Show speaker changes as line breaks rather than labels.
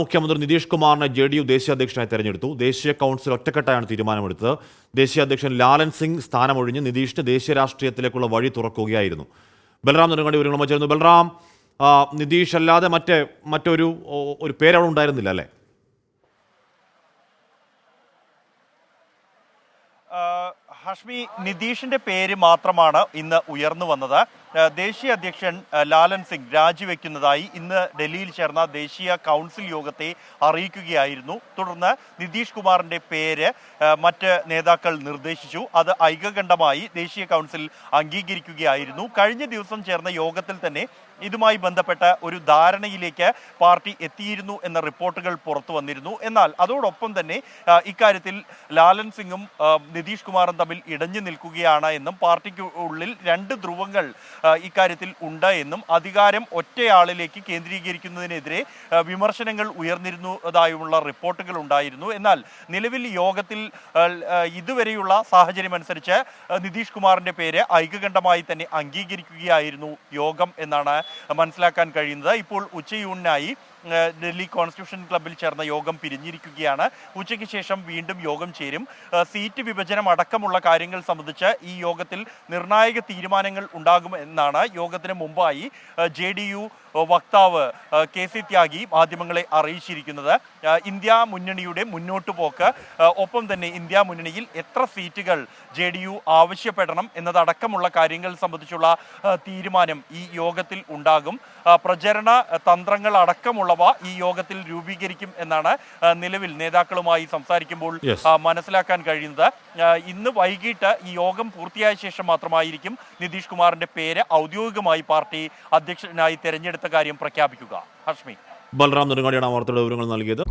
മുഖ്യമന്ത്രി നിതീഷ് കുമാറിനെ J D U ദേശീയ അധ്യക്ഷനായി തെരഞ്ഞെടുത്തു. ദേശീയ കൗൺസിൽ ഒറ്റക്കെട്ടായാണ് തീരുമാനമെടുത്തത്. ദേശീയ അധ്യക്ഷൻ ലാലൻ സിംഗ് സ്ഥാനമൊഴിഞ്ഞ് നിതീഷിന് ദേശീയ രാഷ്ട്രീയത്തിലേക്കുള്ള വഴി തുറക്കുകയായിരുന്നു. ബൽറാം നെടുങ്ങാണ്ടി ഒരു ചേർന്നു. ബൽറാം നിതീഷ് അല്ലാതെ മറ്റേ മറ്റൊരു ഒരു പേരവിടെ ഉണ്ടായിരുന്നില്ല അല്ലേ?
ഹഷ്മി നിതീഷിന്റെ പേര് മാത്രമാണ് ഇന്ന് ഉയർന്നു വന്നത്. ദേശീയ അധ്യക്ഷൻ ലാലൻ സിംഗ് രാജിവെക്കുന്നതായി ഇന്ന് ഡൽഹിയിൽ ചേർന്ന ദേശീയ കൗൺസിൽ യോഗത്തെ അറിയിക്കുകയായിരുന്നു. തുടർന്ന് നിതീഷ് കുമാറിന്റെ പേര് മറ്റ് നേതാക്കൾ നിർദ്ദേശിച്ചു. അത് ഐകകണ്ഠമായി ദേശീയ കൗൺസിൽ അംഗീകരിക്കുകയായിരുന്നു. കഴിഞ്ഞ ദിവസം ചേർന്ന യോഗത്തിൽ തന്നെ ഇതുമായി ബന്ധപ്പെട്ട ഒരു ധാരണയിലേക്ക് പാർട്ടി എത്തിയിരുന്നു എന്ന റിപ്പോർട്ടുകൾ പുറത്തു വന്നിരുന്നു. എന്നാൽ അതോടൊപ്പം തന്നെ ഇക്കാര്യത്തിൽ ലാലൻ സിംഗും നിതീഷ് കുമാറും തമ്മിൽ ഇടഞ്ഞു നിൽക്കുകയാണ് എന്നും പാർട്ടിക്ക് ഉള്ളിൽ രണ്ട് ധ്രുവങ്ങൾ ഇക്കാര്യത്തിൽ ഉണ്ട് എന്നും അധികാരം ഒറ്റയാളിലേക്ക് കേന്ദ്രീകരിക്കുന്നതിനെതിരെ വിമർശനങ്ങൾ ഉയർന്നിരുന്നതായുള്ള റിപ്പോർട്ടുകൾ ഉണ്ടായിരുന്നു. എന്നാൽ നിലവിൽ യോഗത്തിൽ ഇതുവരെയുള്ള സാഹചര്യം അനുസരിച്ച് നിതീഷ് കുമാറിന്റെ പേര് ഐക്യകണ്ഠമായി തന്നെ അംഗീകരിക്കുകയായിരുന്നു യോഗം എന്നാണ് മനസ്സിലാക്കാൻ കഴിയുന്നത്. ഇപ്പോൾ ഉച്ചയൂണിനായി ഡൽഹി കോൺസ്റ്റിറ്റ്യൂഷൻ ക്ലബിൽ ചേർന്ന യോഗം പിരിഞ്ഞിരിക്കുകയാണ്. ഉച്ചയ്ക്ക് ശേഷം വീണ്ടും യോഗം ചേരും. സീറ്റ് വിഭജനം അടക്കമുള്ള കാര്യങ്ങൾ സംബന്ധിച്ച് ഈ യോഗത്തിൽ നിർണായക തീരുമാനങ്ങൾ ഉണ്ടാകും എന്നാണ് യോഗത്തിന് മുമ്പായി ജെ ഡി യു വക്താവ് കെ സി ത്യാഗി മാധ്യമങ്ങളെ അറിയിച്ചിരിക്കുന്നത്. ഇന്ത്യ മുന്നണിയുടെ മുന്നോട്ട് പോക്ക് ഒപ്പം തന്നെ ഇന്ത്യ മുന്നണിയിൽ എത്ര സീറ്റുകൾ ജെ ഡി യു ആവശ്യപ്പെടണം എന്നതടക്കമുള്ള കാര്യങ്ങൾ സംബന്ധിച്ചുള്ള തീരുമാനം ഈ യോഗത്തിൽ ഉണ്ടാകും. പ്രചരണ തന്ത്രങ്ങൾ അടക്കമുള്ളവ ഈ യോഗത്തിൽ രൂപീകരിക്കും എന്നാണ് നിലവിൽ നേതാക്കളുമായി സംസാരിക്കുമ്പോൾ മനസ്സിലാക്കാൻ കഴിയുന്നത്. ഇന്ന് വൈകിട്ട് ഈ യോഗം പൂർത്തിയായ ശേഷം മാത്രമായിരിക്കും നിതീഷ് കുമാറിന്റെ പേര് ഔദ്യോഗികമായി പാർട്ടി അധ്യക്ഷനായി തെരഞ്ഞെടുത്ത കാര്യം പ്രഖ്യാപിക്കുക. ഹഷ്മി.
ബൽറാം നെടുങ്ങാടിയാണ് വാർത്തയുടെ വിവരങ്ങൾ നൽകിയത്.